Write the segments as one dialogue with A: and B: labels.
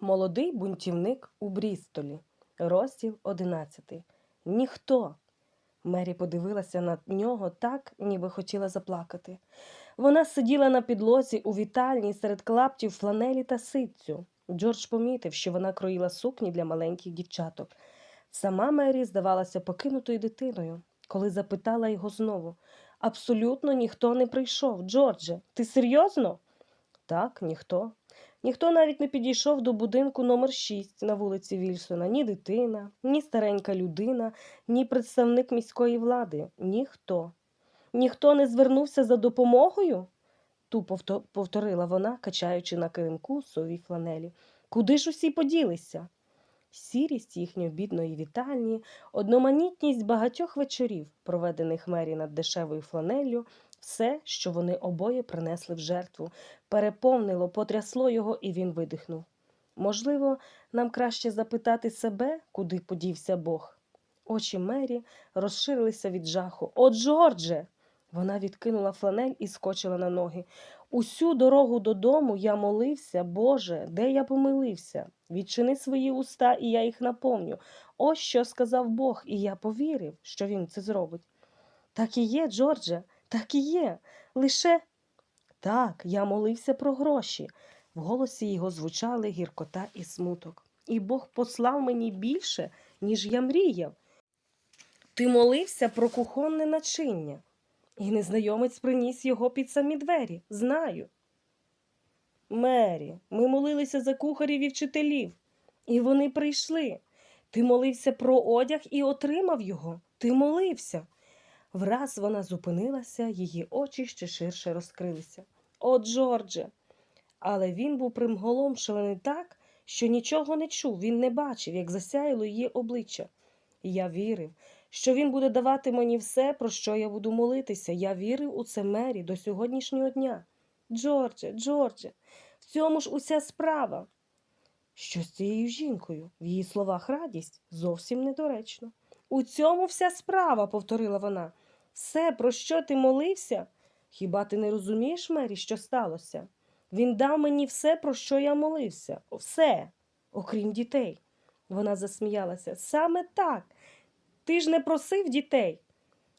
A: Молодий бунтівник у Брістолі. Розділ 11. Ніхто. Мері подивилася на нього так, ніби хотіла заплакати. Вона сиділа на підлозі у вітальні серед клаптів фланелі та ситцю. Джордж помітив, що вона кроїла сукні для маленьких дівчаток. Сама Мері здавалася покинутою дитиною, коли запитала його знову. Абсолютно ніхто не прийшов. Джордже, ти серйозно? Так, ніхто. Ніхто навіть не підійшов до будинку номер 6 на вулиці Вільсона. Ні дитина, ні старенька людина, ні представник міської влади. Ніхто. Ніхто не звернувся за допомогою? тупо повторила вона, качаючи на килимку совій фланелі. Куди ж усі поділися? Сірість їхньої бідної вітальні, одноманітність багатьох вечорів, проведених мері над дешевою фланеллю, все, що вони обоє принесли в жертву, переповнило, потрясло його, і він видихнув. Можливо, нам краще запитати себе, куди подівся Бог. Очі Мері розширилися від жаху. О, Джордже! Вона відкинула фланель і скочила на ноги. Усю дорогу додому я молився, Боже, де я помилився? Відчини свої уста, і я їх наповню. Ось що сказав Бог, і я повірив, що він це зробить. Так і є, Джордже, так і є. Лише так, я молився про гроші. В голосі його звучали гіркота і смуток. І Бог послав мені більше, ніж я мріяв. Ти молився про кухонне начиння, і незнайомець приніс його під самі двері. Знаю. Мері, ми молилися за кухарів і вчителів, і вони прийшли. Ти молився про одяг і отримав його. Ти молився. Враз вона зупинилася, її очі ще ширше розкрилися. О, Джордже! Але він був примголомшений так, що нічого не чув, він не бачив, як засяяло її обличчя. Я вірив, що він буде давати мені все, про що я буду молитися. Я вірив у це Мері до сьогоднішнього дня. Джордже, Джордже, в цьому ж уся справа. Що з цією жінкою? В її словах радість зовсім недоречно. У цьому вся справа, повторила вона. Все, про що ти молився? Хіба ти не розумієш, Мері, що сталося? Він дав мені все, про що я молився. Все, окрім дітей. Вона засміялася. Саме так. Ти ж не просив дітей.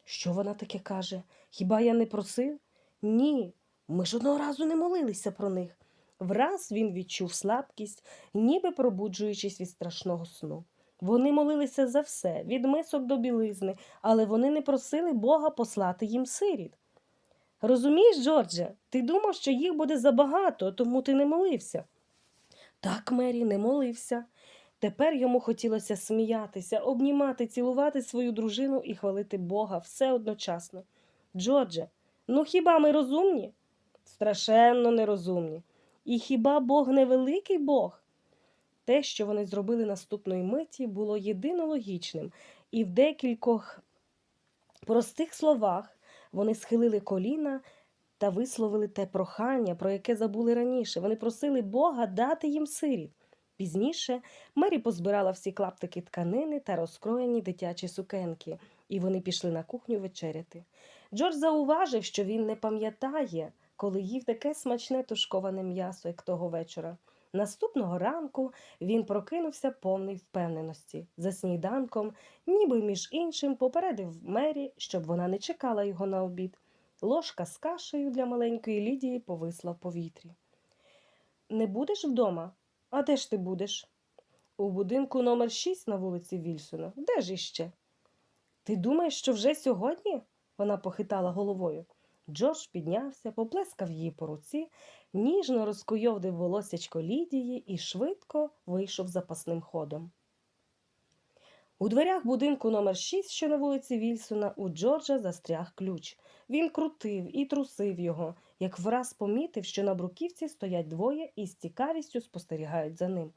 A: Що вона таке каже? Хіба я не просив? Ні. Ми ж одного разу не молилися про них. Враз він відчув слабкість, ніби пробуджуючись від страшного сну. Вони молилися за все, від мисок до білизни, але вони не просили Бога послати їм сиріт. Розумієш, Джордже, ти думав, що їх буде забагато, тому ти не молився. Так, Мері, не молився. Тепер йому хотілося сміятися, обнімати, цілувати свою дружину і хвалити Бога все одночасно. Джордже, ну хіба ми розумні? Страшенно нерозумні. І хіба Бог не великий Бог? Те, що вони зробили наступної миті, було єдино логічним, і в декількох простих словах вони схилили коліна та висловили те прохання, про яке забули раніше. Вони просили Бога дати їм сиріт. Пізніше Мері позбирала всі клаптики тканини та розкроєні дитячі сукенки, і вони пішли на кухню вечеряти. Джордж зауважив, що він не пам'ятає, коли їв таке смачне тушковане м'ясо, як того вечора. Наступного ранку він прокинувся повний впевненості. За сніданком, ніби між іншим, попередив Мері, щоб вона не чекала його на обід. Ложка з кашею для маленької Лідії повисла в повітрі. Не будеш вдома? А де ж ти будеш? У будинку номер 6 на вулиці Вільсона. Де ж іще? Ти думаєш, що вже сьогодні? Вона похитала головою. Джордж піднявся, поплескав її по руці, ніжно розкуйовдив волосячко Лідії і швидко вийшов запасним ходом. У дверях будинку номер 6, що на вулиці Вільсона, у Джорджа застряг ключ. Він крутив і трусив його, як враз помітив, що на бруківці стоять двоє і з цікавістю спостерігають за ним.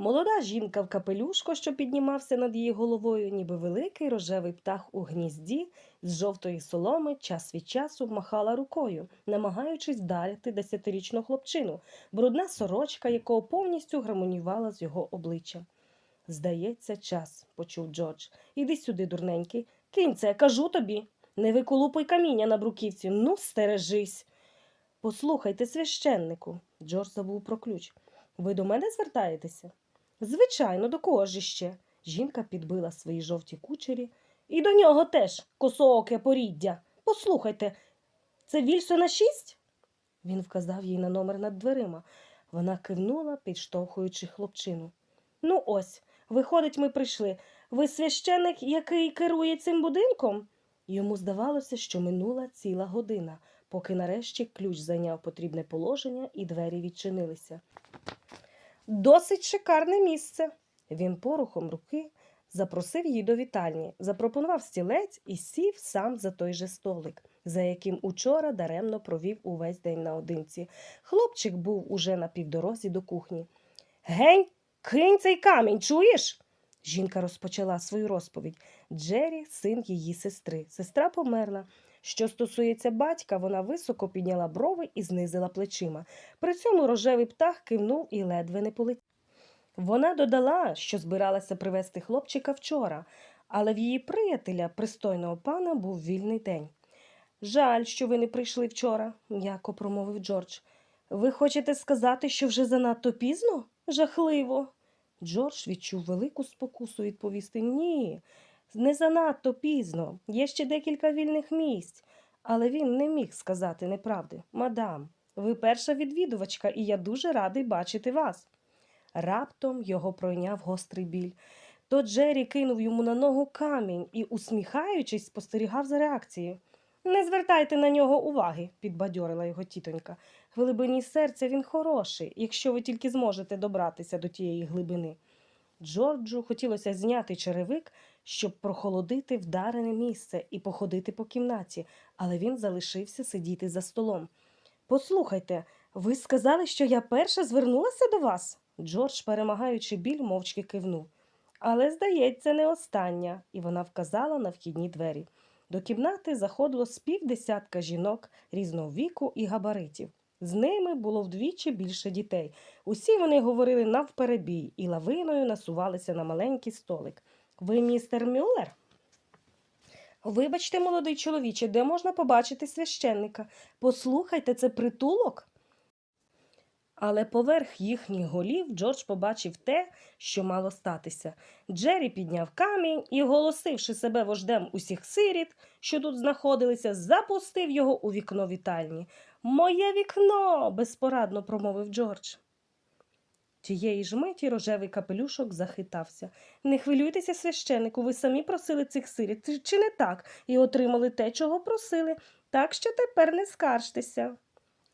A: Молода жінка в капелюшко, що піднімався над її головою, ніби великий рожевий птах у гнізді, з жовтої соломи час від часу махала рукою, намагаючись вдарити десятирічну хлопчину, брудна сорочка, якого повністю гармонювала з його обличчям. Здається, час, почув Джордж. Іди сюди, дурненький. Кинь це, кажу тобі. Не виколупуй каміння на бруківці. Ну, стережись. Послухайте, священнику. Джордж забув про ключ. Ви до мене звертаєтеся? Звичайно, до кого ж іще? Жінка підбила свої жовті кучері. І до нього теж косооке поріддя. Послухайте, це Вільсона шість? Він вказав їй на номер над дверима. Вона кивнула, підштовхуючи хлопчину. Ну, ось, виходить, ми прийшли. Ви священик, який керує цим будинком? Йому здавалося, що минула ціла година, поки нарешті ключ зайняв потрібне положення і двері відчинилися. Досить шикарне місце. Він порухом руки запросив її до вітальні, запропонував стілець і сів сам за той же столик, за яким учора даремно провів увесь день наодинці. Хлопчик був уже на півдорозі до кухні. Гень, кинь цей камінь, чуєш? Жінка розпочала свою розповідь. Джері син її сестри. Сестра померла. Що стосується батька, вона високо підняла брови і знизила плечима. При цьому рожевий птах кивнув і ледве не полетів. Вона додала, що збиралася привезти хлопчика вчора, але в її приятеля, пристойного пана, був вільний день. Жаль, що ви не прийшли вчора, м'яко промовив Джордж. Ви хочете сказати, що вже занадто пізно? Жахливо. Джордж відчув велику спокусу відповісти ні, не занадто пізно. Є ще декілька вільних місць. Але він не міг сказати неправди. Мадам, ви перша відвідувачка, і я дуже радий бачити вас. Раптом його пройняв гострий біль. То Джері кинув йому на ногу камінь і, усміхаючись, спостерігав за реакцією. Не звертайте на нього уваги, підбадьорила його тітонька. В глибині серця він хороший, якщо ви тільки зможете добратися до тієї глибини. Джорджу хотілося зняти черевик, щоб прохолодити вдарене місце і походити по кімнаті, але він залишився сидіти за столом. Послухайте, ви сказали, що я перша звернулася до вас? Джордж, перемагаючи біль, мовчки кивнув. Але, здається, не остання, і вона вказала на вхідні двері. До кімнати заходило з півдесятка жінок різного віку і габаритів. З ними було вдвічі більше дітей. Усі вони говорили навперебій і лавиною насувалися на маленький столик. Ви містер Мюллер? Вибачте, молодий чоловіче, де можна побачити священника? Послухайте, це притулок. Але поверх їхніх голів Джордж побачив те, що мало статися. Джері підняв камінь і, оголосивши себе вождем усіх сиріт, що тут знаходилися, запустив його у вікно вітальні. Моє вікно. безпорадно промовив Джордж. Тієї ж миті рожевий капелюшок захитався. Не хвилюйтеся, священику, ви самі просили цих сиріт, чи не так, і отримали те, чого просили, так що тепер не скаржтеся.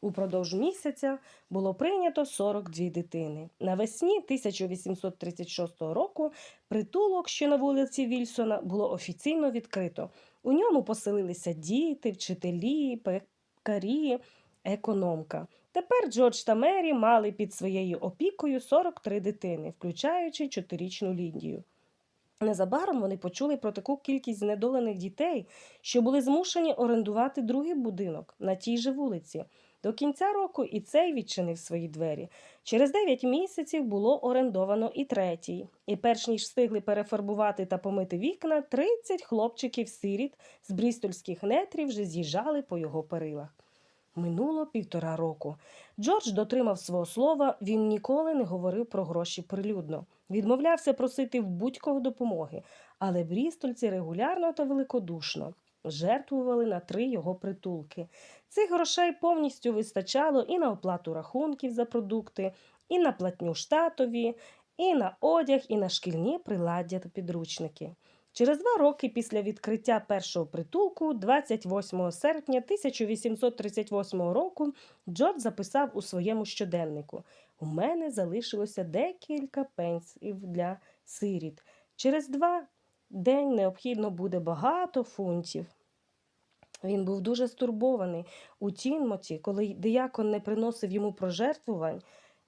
A: Упродовж місяця було прийнято 42 дитини. Навесні 1836 року притулок, що на вулиці Вільсона, було офіційно відкрито. У ньому поселилися діти, вчителі, пекарі, економка. Тепер Джордж та Мері мали під своєю опікою 43 дитини, включаючи чотирічну Ліндію. Незабаром вони почули про таку кількість знедолених дітей, що були змушені орендувати другий будинок на тій же вулиці. До кінця року і цей відчинив свої двері. Через 9 місяців було орендовано і третій. І перш ніж встигли перефарбувати та помити вікна, 30 хлопчиків-сиріт з брістольських нетрів вже з'їжджали по його перилах. Минуло півтора року. Джордж дотримав свого слова, він ніколи не говорив про гроші прилюдно. Відмовлявся просити в будь-кого допомоги, але брістольці регулярно та великодушно жертвували на три його притулки. Цих грошей повністю вистачало і на оплату рахунків за продукти, і на платню штатові, і на одяг, і на шкільні приладдя та підручники. Через два роки після відкриття першого притулку, 28 серпня 1838 року, Джордж записав у своєму щоденнику: У мене залишилося декілька пенсів для сиріт. Через два день необхідно буде багато фунтів. Він був дуже стурбований у Тінмоті, коли диякон не приносив йому прожертвувань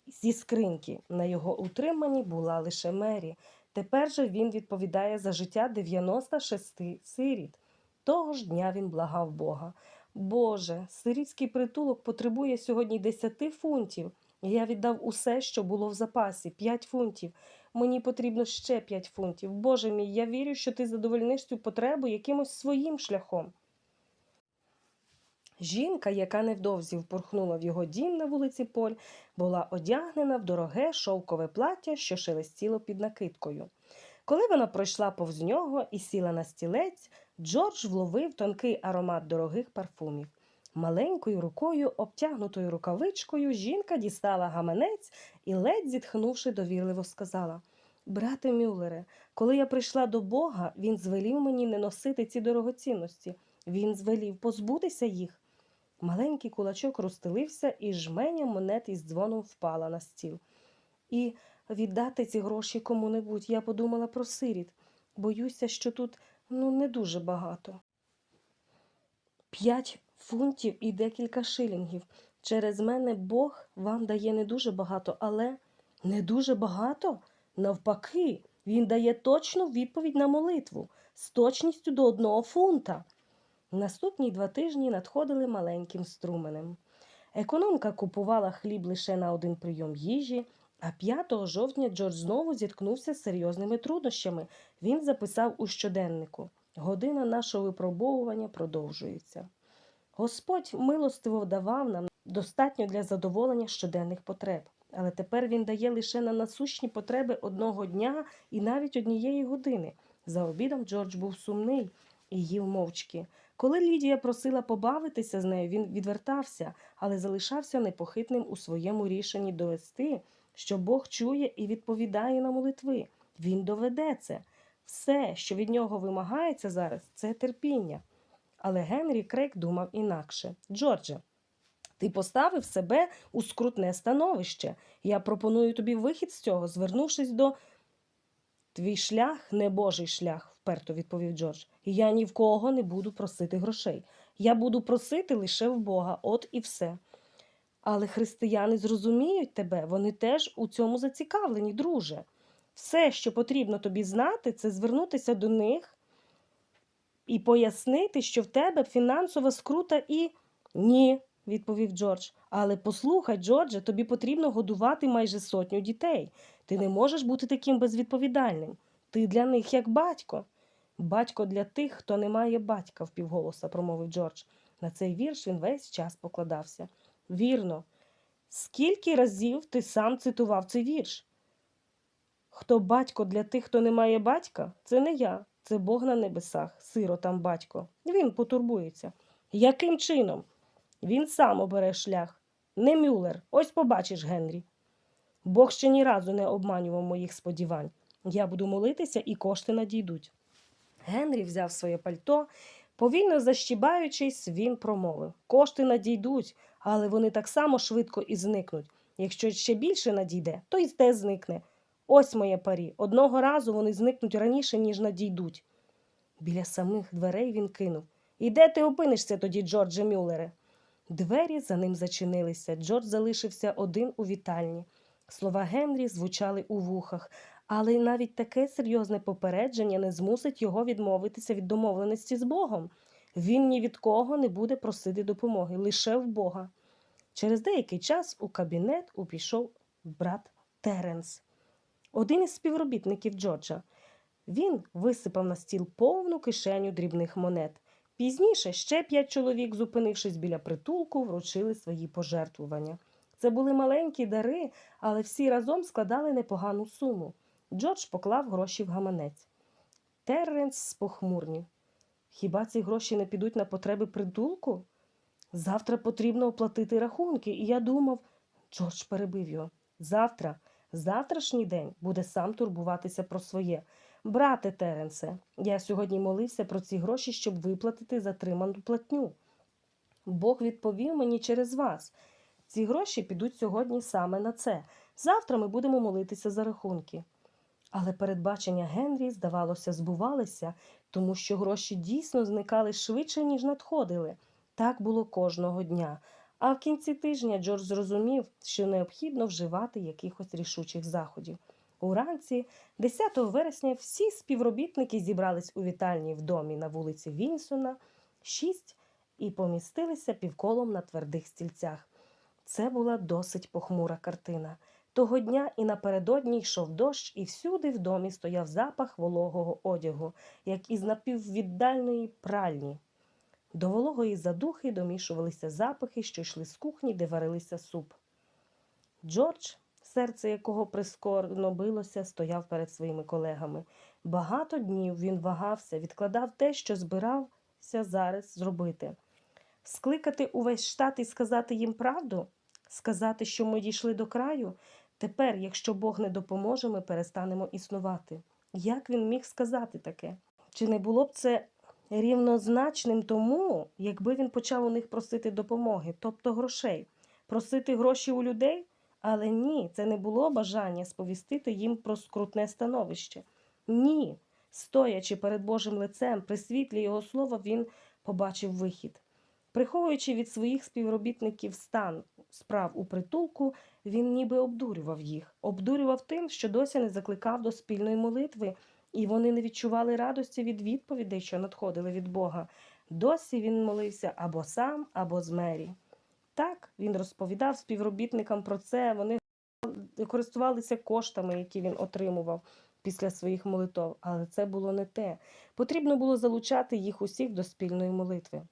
A: зі скриньки. На його утриманні була лише Мері. Тепер же він відповідає за життя 96 сиріт. Того ж дня він благав Бога. Боже, сирітський притулок потребує сьогодні 10 фунтів. Я віддав усе, що було в запасі 5 фунтів. Мені потрібно ще 5 фунтів. Боже мій, я вірю, що ти задовольниш цю потребу якимось своїм шляхом. Жінка, яка невдовзі впорхнула в його дім на вулиці Поль, була одягнена в дороге шовкове плаття, що шелестіло під накидкою. Коли вона пройшла повз нього і сіла на стілець, Джордж вловив тонкий аромат дорогих парфумів. Маленькою рукою, обтягнутою рукавичкою, жінка дістала гаманець і, ледь зітхнувши, довірливо сказала Брате Мюллере, коли я прийшла до Бога, він звелів мені не носити ці дорогоцінності. Він звелів позбутися їх. Маленький кулачок розстелився, і жменя монет із дзвоном впала на стіл. І віддати ці гроші кому-небудь. Я подумала про сиріт. Боюся, що тут ну не дуже багато. П'ять фунтів і декілька шилінгів. Через мене Бог вам дає не дуже багато, але не дуже багато? Навпаки, він дає точну відповідь на молитву з точністю до одного фунта. Наступні два тижні надходили маленьким струменем. Економка купувала хліб лише на один прийом їжі, а 5 жовтня Джордж знову зіткнувся з серйозними труднощами. Він записав у щоденнику Година нашого випробовування продовжується. Господь милостиво давав нам достатньо для задоволення щоденних потреб, але тепер він дає лише на насущні потреби одного дня і навіть однієї години. За обідом Джордж був сумний і їв мовчки. Коли Лідія просила побавитися з нею, він відвертався, але залишався непохитним у своєму рішенні довести, що Бог чує і відповідає на молитви. Він доведе це. Все, що від нього вимагається зараз, це терпіння. Але Генрі Крейг думав інакше. Джордже, ти поставив себе у скрутне становище. Я пропоную тобі вихід з цього, звернувшись до. Твій шлях не Божий шлях, вперто відповів Джордж. Я ні в кого не буду просити грошей. Я буду просити лише в Бога, от і все. Але християни зрозуміють тебе, вони теж у цьому зацікавлені, друже. Все, що потрібно тобі знати, це звернутися до них і пояснити, що в тебе фінансова скрута і ні, відповів Джордж. Але послухай, Джордже, тобі потрібно годувати майже сотню дітей. Ти не можеш бути таким безвідповідальним. Ти для них як батько. Батько для тих, хто не має батька, впівголоса промовив Джордж. На цей вірш він весь час покладався. Вірно, скільки разів ти сам цитував цей вірш? Хто батько для тих, хто не має батька, це не я, це Бог на небесах, сиротам батько. Він потурбується. Яким чином? Він сам обере шлях. Не Мюллер. Ось побачиш, Генрі. Бог ще ні разу не обманював моїх сподівань. Я буду молитися, і кошти надійдуть. Генрі взяв своє пальто. Повільно защібаючись, він промовив Кошти надійдуть, але вони так само швидко і зникнуть. Якщо ще більше надійде, то й те зникне. Ось моє парі. Одного разу вони зникнуть раніше, ніж надійдуть. Біля самих дверей він кинув І де ти опинишся тоді, Джордже Мюллере? Двері за ним зачинилися. Джордж залишився один у вітальні. Слова Генрі звучали у вухах, але навіть таке серйозне попередження не змусить його відмовитися від домовленості з Богом. Він ні від кого не буде просити допомоги, лише в Бога. Через деякий час у кабінет упішов брат Теренс, один із співробітників Джорджа. Він висипав на стіл повну кишеню дрібних монет. Пізніше ще п'ять чоловік, зупинившись біля притулку, вручили свої пожертвування. Це були маленькі дари, але всі разом складали непогану суму. Джордж поклав гроші в гаманець. Терренс спохмурнів. Хіба ці гроші не підуть на потреби притулку? Завтра потрібно оплатити рахунки, і я думав, Джордж перебив його. Завтра, завтрашній день буде сам турбуватися про своє. Брате Теренсе, я сьогодні молився про ці гроші, щоб виплатити затриману платню. Бог відповів мені через вас. Ці гроші підуть сьогодні саме на це. Завтра ми будемо молитися за рахунки. Але передбачення Генрі, здавалося, збувалися, тому що гроші дійсно зникали швидше, ніж надходили. Так було кожного дня. А в кінці тижня Джордж зрозумів, що необхідно вживати якихось рішучих заходів. Уранці, 10 вересня, всі співробітники зібрались у вітальні в домі на вулиці Вінсона, шість, і помістилися півколом на твердих стільцях. Це була досить похмура картина. Того дня і напередодні йшов дощ, і всюди в домі стояв запах вологого одягу, як із напіввіддальної пральні. До вологої задухи домішувалися запахи, що йшли з кухні, де варилися суп. Джордж, серце якого прискорно билося, стояв перед своїми колегами. Багато днів він вагався, відкладав те, що збирався зараз зробити. Скликати увесь штат і сказати їм правду? Сказати, що ми дійшли до краю? Тепер, якщо Бог не допоможе, ми перестанемо існувати. Як він міг сказати таке? Чи не було б це рівнозначним тому, якби він почав у них просити допомоги, тобто грошей, просити гроші у людей? Але ні, це не було бажання сповістити їм про скрутне становище. Ні. Стоячи перед Божим лицем, при світлі його слова, він побачив вихід. Приховуючи від своїх співробітників стан справ у притулку, він ніби обдурював їх, обдурював тим, що досі не закликав до спільної молитви, і вони не відчували радості від відповідей, що надходили від Бога. Досі він молився або сам, або з Мері. Так, він розповідав співробітникам про це, вони користувалися коштами, які він отримував після своїх молитов, але це було не те. Потрібно було залучати їх усіх до спільної молитви.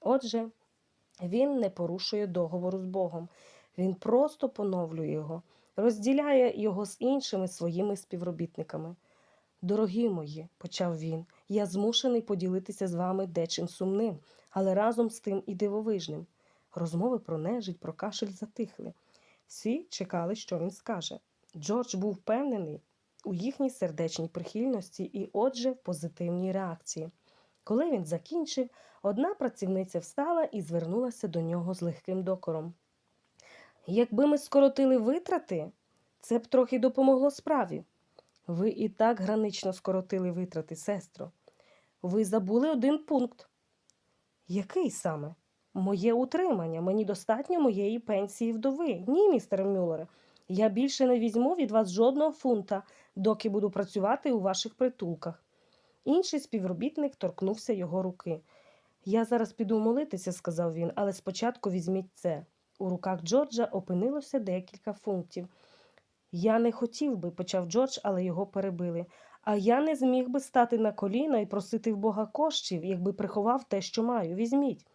A: Отже, він не порушує договору з Богом, він просто поновлює його, розділяє його з іншими своїми співробітниками. Дорогі мої, почав він, я змушений поділитися з вами дечим сумним, але разом з тим і дивовижним. Розмови про нежить, про кашель затихли. Всі чекали, що він скаже. Джордж був впевнений у їхній сердечній прихильності і, отже, позитивній реакції. Коли він закінчив, одна працівниця встала і звернулася до нього з легким докором. Якби ми скоротили витрати, це б трохи допомогло справі. Ви і так гранично скоротили витрати, сестро. Ви забули один пункт. Який саме? Моє утримання. Мені достатньо моєї пенсії вдови. Ні, містер Мюллере. Я більше не візьму від вас жодного фунта, доки буду працювати у ваших притулках. Інший співробітник торкнувся його руки. Я зараз піду молитися, сказав він, але спочатку візьміть це. У руках Джорджа опинилося декілька фунтів. Я не хотів би, почав Джордж, але його перебили. А я не зміг би стати на коліна і просити в Бога коштів, якби приховав те, що маю. Візьміть.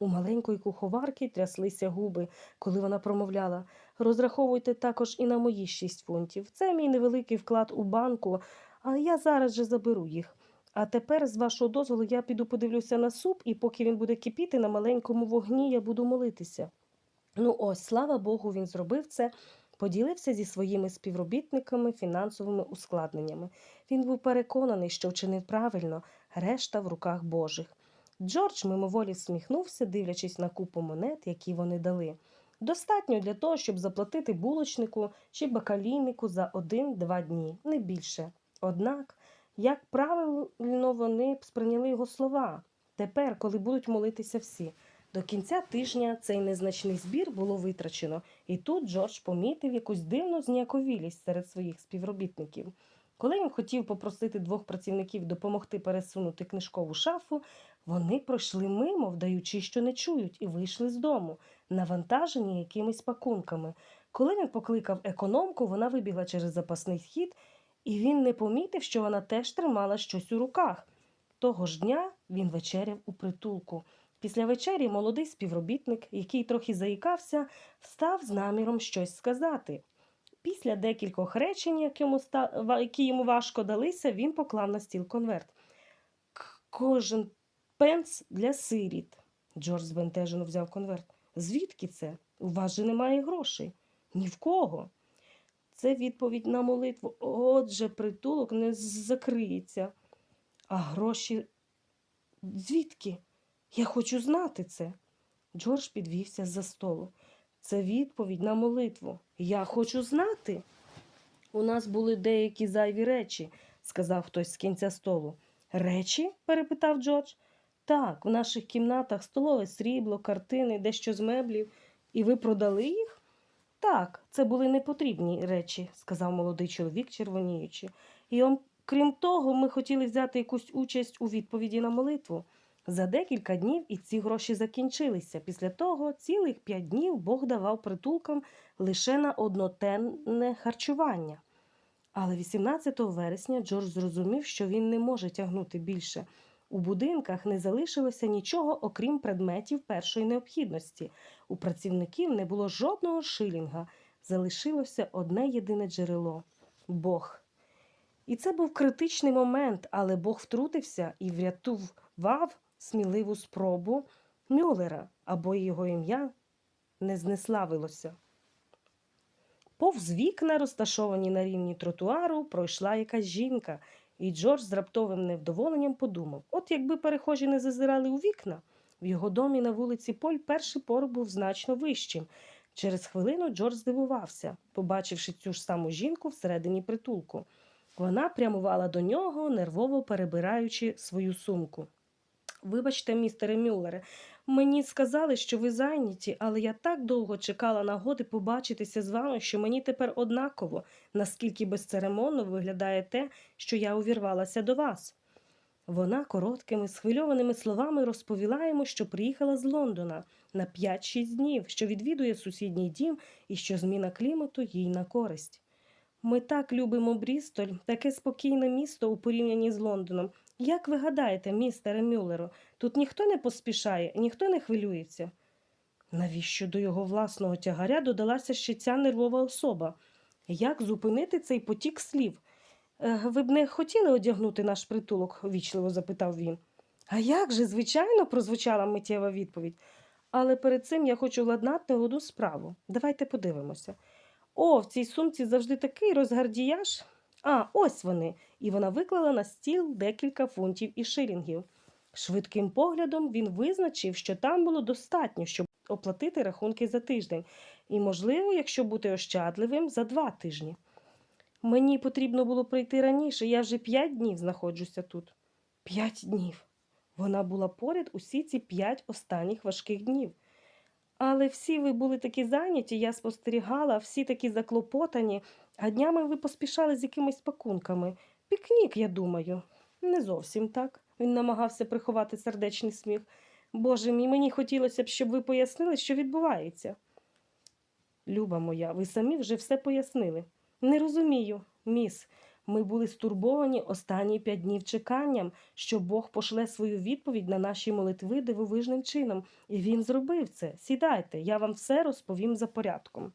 A: У маленької куховарки тряслися губи, коли вона промовляла розраховуйте також і на мої шість фунтів. Це мій невеликий вклад у банку, а я зараз же заберу їх. А тепер, з вашого дозволу, я піду подивлюся на суп, і поки він буде кипіти на маленькому вогні, я буду молитися. Ну ось, слава Богу, він зробив це, поділився зі своїми співробітниками фінансовими ускладненнями. Він був переконаний, що вчинив правильно, решта в руках Божих. Джордж мимоволі всміхнувся, дивлячись на купу монет, які вони дали. Достатньо для того, щоб заплатити булочнику чи бакалійнику за один-два дні, не більше. Однак, як правильно вони сприйняли його слова тепер, коли будуть молитися всі. До кінця тижня цей незначний збір було витрачено, і тут Джордж помітив якусь дивну зніяковілість серед своїх співробітників. Коли він хотів попросити двох працівників допомогти пересунути книжкову шафу, вони пройшли мимо, вдаючи, що не чують, і вийшли з дому, навантажені якимись пакунками. Коли він покликав економку, вона вибігла через запасний вхід, і він не помітив, що вона теж тримала щось у руках. Того ж дня він вечеряв у притулку. Після вечері молодий співробітник, який трохи заїкався, встав з наміром щось сказати. Після декількох речень, які йому, важко далися, він поклав на стіл конверт. Кожен пенс для сиріт. Джордж збентежено взяв конверт. Звідки це? У вас же немає грошей. Ні в кого. Це відповідь на молитву. Отже, притулок не закриється. А гроші звідки? Я хочу знати це. Джордж підвівся з-за столу. Це відповідь на молитву. Я хочу знати. У нас були деякі зайві речі, сказав хтось з кінця столу. Речі? перепитав Джордж. Так, в наших кімнатах столове срібло, картини, дещо з меблів. І ви продали їх? Так, це були непотрібні речі, сказав молодий чоловік, червоніючи. І крім того, ми хотіли взяти якусь участь у відповіді на молитву. За декілька днів і ці гроші закінчилися. Після того цілих п'ять днів Бог давав притулкам лише на однотенне харчування. Але 18 вересня Джордж зрозумів, що він не може тягнути більше. У будинках не залишилося нічого, окрім предметів першої необхідності. У працівників не було жодного шилінга. Залишилося одне єдине джерело Бог. І це був критичний момент, але Бог втрутився і врятував сміливу спробу Мюллера, або його ім'я не знеславилося. Повз вікна, розташовані на рівні тротуару, пройшла якась жінка, і Джордж з раптовим невдоволенням подумав: от якби перехожі не зазирали у вікна, в його домі на вулиці Поль перший порог був значно вищим. Через хвилину Джордж здивувався, побачивши цю ж саму жінку всередині притулку. Вона прямувала до нього, нервово перебираючи свою сумку. Вибачте, містере Мюллере, мені сказали, що ви зайняті, але я так довго чекала нагоди побачитися з вами, що мені тепер однаково, наскільки безцеремонно виглядає те, що я увірвалася до вас. Вона короткими, схвильованими словами розповіла йому, що приїхала з Лондона на 5-6 днів, що відвідує сусідній дім і що зміна клімату їй на користь. Ми так любимо Брістоль, таке спокійне місто у порівнянні з Лондоном. Як ви гадаєте, містере Мюллеро, тут ніхто не поспішає, ніхто не хвилюється. Навіщо до його власного тягаря додалася ще ця нервова особа? Як зупинити цей потік слів? «Е, Ви б не хотіли одягнути наш притулок? вічливо запитав він. А як же, звичайно, прозвучала миттєва відповідь. Але перед цим я хочу владнати одну справу. Давайте подивимося. О, в цій сумці завжди такий розгардіяж. А, ось вони. І вона виклала на стіл декілька фунтів і шилінгів. Швидким поглядом він визначив, що там було достатньо, щоб оплатити рахунки за тиждень, і, можливо, якщо бути ощадливим, за два тижні. Мені потрібно було прийти раніше, я вже п'ять днів знаходжуся тут. П'ять днів. Вона була поряд усі ці п'ять останніх важких днів. Але всі ви були такі зайняті, я спостерігала, всі такі заклопотані, а днями ви поспішали з якимись пакунками. Пікнік, я думаю. Не зовсім так. Він намагався приховати сердечний сміх. Боже мій, мені хотілося б, щоб ви пояснили, що відбувається. Люба моя, ви самі вже все пояснили. Не розумію, міс. Ми були стурбовані останні п'ять днів чеканням, що Бог пошле свою відповідь на наші молитви дивовижним чином, і він зробив це. Сідайте, я вам все розповім за порядком.